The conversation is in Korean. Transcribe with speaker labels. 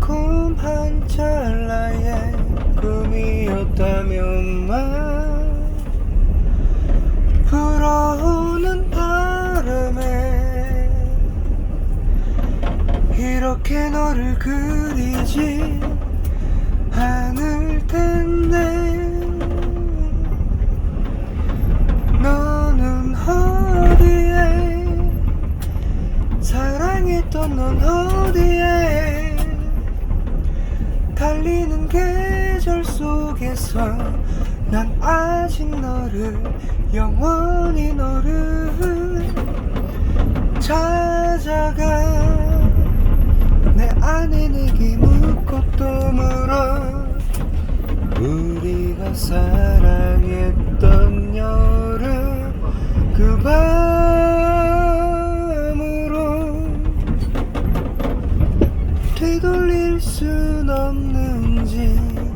Speaker 1: 달콤한 찰나의 꿈이었다면만 불어오는 바람에 이렇게 너를 그리지 않을 텐데 너는 어디에 사랑했던 넌 어디에 달리는 계절 속에서 난 아직 너를 영원히 너를 찾아가. 내 안에 내게 묻고 또 물어 우리가 사랑했던 여름 그 밤으로 되돌 릴순 없는지